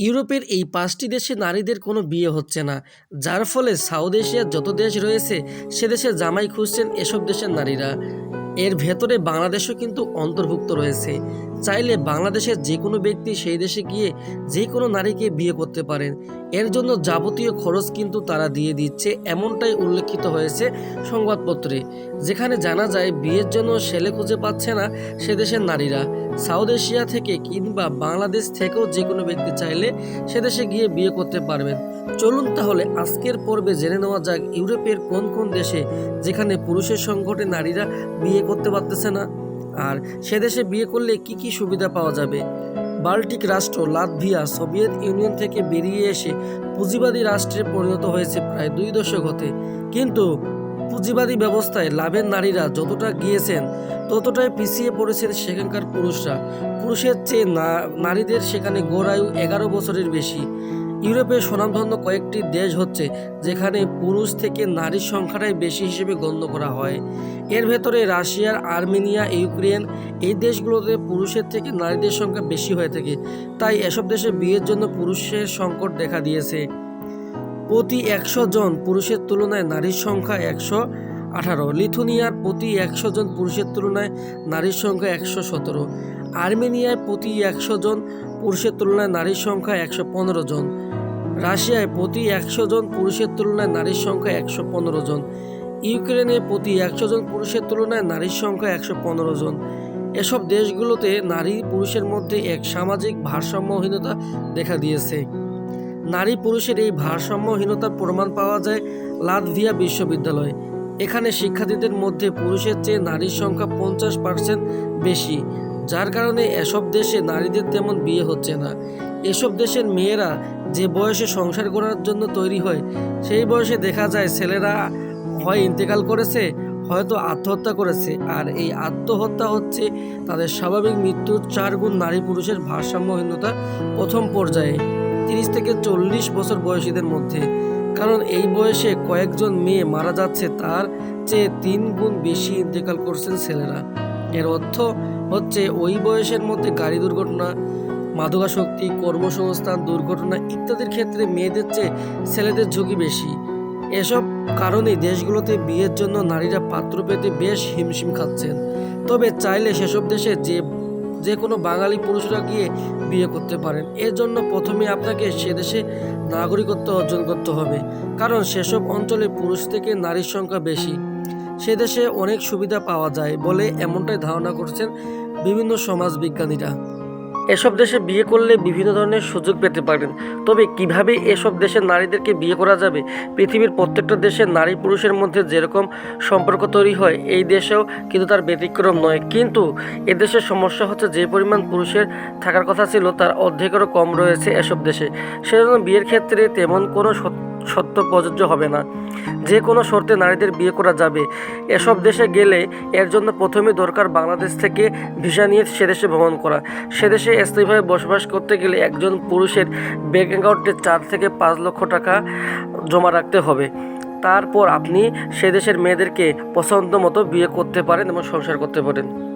ইউরোপের এই পাঁচটি দেশে নারীদের কোনো বিয়ে হচ্ছে না, যার ফলে সাউথ এশিয়ার যত দেশ রয়েছে, সে দেশে জামাই খুঁজছেন এসব দেশের নারীরা। এর ভেতরে বাংলাদেশও কিন্তু অন্তর্ভুক্ত রয়েছে। চাইলে বাংলাদেশের যে কোনো ব্যক্তি সেই দেশে গিয়ে যে কোনো নারীকে বিয়ে করতে পারেন। এর জন্য যাবতীয় খরচ কিন্তু তারা দিয়ে দিচ্ছে, এমনটাই উল্লেখিত হয়েছে সংবাদপত্রে। যেখানে জানা যায়, বিয়ের জন্য ছেলে খুঁজে পাচ্ছে না সে দেশের নারীরা। সাউথ এশিয়া থেকে কিংবা বাংলাদেশ থেকেও যে কোনো ব্যক্তি চাইলে সে দেশে গিয়ে বিয়ে করতে পারবেন। চলুন তাহলে আজকের পর্বে জেনে নেওয়া যাক ইউরোপের কোন কোন দেশে যেখানে পুরুষের সংকটে নারীরা বিয়ে করতে পারতেছে না। আর সে দেশে বিয়ে করলে কি কি সুবিধা পাওয়া যাবে? বাল্টিক রাষ্ট্র, লাতভিয়া, সোভিয়েত ইউনিয়ন থেকে বেরিয়ে এসে পুঁজিবাদী রাষ্ট্রে পরিণত হয়েছে প্রায় দুই দশক হতে। কিন্তু পুঁজিবাদী ব্যবস্থায় লাভের নারীরা যতটা গিয়েছেন, ততটাই পিছিয়ে পড়েছেন সেখানকার পুরুষরা। পুরুষের চেয়ে নারীদের সেখানে গড়ায়ু এগারো বছরের বেশি। ইউরোপের স্বনামধন্য কয়েকটি দেশ হচ্ছে, যেখানে পুরুষ থেকে নারীর সংখ্যাটাই বেশি হিসেবে গণ্য করা হয়। এর ভেতরে রাশিয়ার, আর্মেনিয়া, ইউক্রেন, এই দেশগুলোতে পুরুষের থেকে নারীদের সংখ্যা বেশি হয়ে থাকে। তাই এসব দেশে বিয়ের জন্য পুরুষের সংকট দেখা দিয়েছে। প্রতি একশো জন পুরুষের তুলনায় নারীর সংখ্যা একশো আঠারো। লিথুনিয়ার প্রতি একশো জন পুরুষের তুলনায় নারীর সংখ্যা একশো সতেরো। আর্মেনিয়ায় প্রতি একশো জন পুরুষের তুলনায় নারীর সংখ্যা একশো পনেরো জন। রাশিয়ায় প্রতি একশো জন পুরুষের তুলনায় নারীর সংখ্যা একশো পনেরো জন। ইউক্রেনে প্রতি একশো জন পুরুষের তুলনায় নারীর সংখ্যা একশো পনেরো জন। এসব দেশগুলোতে নারী পুরুষের মধ্যে এক সামাজিক ভারসাম্যহীনতা দেখা দিয়েছে। নারী পুরুষের এই ভারসাম্যহীনতার প্রমাণ পাওয়া যায় লাতভিয়া বিশ্ববিদ্যালয়। এখানে শিক্ষার্থীদের মধ্যে পুরুষের চেয়ে নারীর সংখ্যা পঞ্চাশ পার্সেন্ট বেশি। যার কারণে এসব দেশে নারীদের তেমন বিয়ে হচ্ছে না। এসব দেশের মেয়েরা যে বয়সে সংসার করার জন্য তৈরি হয়, সেই বয়সে দেখা যায় ছেলেরা হয় ইন্তেকাল করেছে, হয়তো আত্মহত্যা করেছে। আর এই আত্মহত্যা হচ্ছে তাদের স্বাভাবিক মৃত্যুর চার গুণ নারী পুরুষের ভারসাম্যহীনতা প্রথম পর্যায়ে, তিরিশ থেকে চল্লিশ বছর বয়সীদের মধ্যে। কারণ এই বয়সে কয়েকজন মেয়ে মারা যাচ্ছে, তার চেয়ে তিন গুণ বেশি ইন্তেকাল করছেন ছেলেরা। এর অর্থ হচ্ছে ওই বয়সের মধ্যে গাড়ি দুর্ঘটনা, মাদকাসক্তি, কর্মসংস্থান, দুর্ঘটনা ইত্যাদির ক্ষেত্রে মেয়েদের চেয়ে ছেলেদের ঝুঁকি বেশি। এসব কারণে দেশগুলোতে বিয়ের জন্য নারীরা পাত্র পেতে বেশ হিমশিম খাচ্ছেন। তবে চাইলে সেসব দেশে যে যে কোনো বাঙালি পুরুষরা গিয়ে বিয়ে করতে পারেন। এর জন্য প্রথমে আপনাকে সে দেশে নাগরিকত্ব অর্জন করতে হবে। কারণ সেসব অঞ্চলে পুরুষ থেকে নারীর সংখ্যা বেশি। সে দেশে অনেক সুবিধা পাওয়া যায় বলে এমনটাই ধারণা করছেন বিভিন্ন সমাজ বিজ্ঞানীরা এসব দেশে বিয়ে করলে বিভিন্ন ধরনের সুযোগ পেতে পারেন। তবে কীভাবে এসব দেশের নারীদেরকে বিয়ে করা যাবে? পৃথিবীর প্রত্যেকটা দেশের নারী পুরুষের মধ্যে যেরকম সম্পর্ক তৈরি হয়, এই দেশেও কিন্তু তার ব্যতিক্রম নয়। কিন্তু এদেশের সমস্যা হচ্ছে যে পরিমাণ পুরুষের থাকার কথা ছিল, তার অর্ধেকেরও কম রয়েছে এসব দেশে। সেজন্য বিয়ের ক্ষেত্রে তেমন কোনো সত- সত্য প্রযোজ্য হবে না। যে কোনো শর্তে নারীদের বিয়ে করা যাবে। এসব দেশে গেলে এর জন্য প্রথমে দরকার বাংলাদেশ থেকে ভিসা নিয়ে সে দেশে ভ্রমণ করা। সে দেশে স্থায়ীভাবে বসবাস করতে গেলে একজন পুরুষের ব্যাঙ্ক অ্যাকাউন্টে চার থেকে পাঁচ লক্ষ টাকা জমা রাখতে হবে। তারপর আপনি সে দেশের মেয়েদেরকে পছন্দ মতো বিয়ে করতে পারেন এবং সংসার করতে পারেন।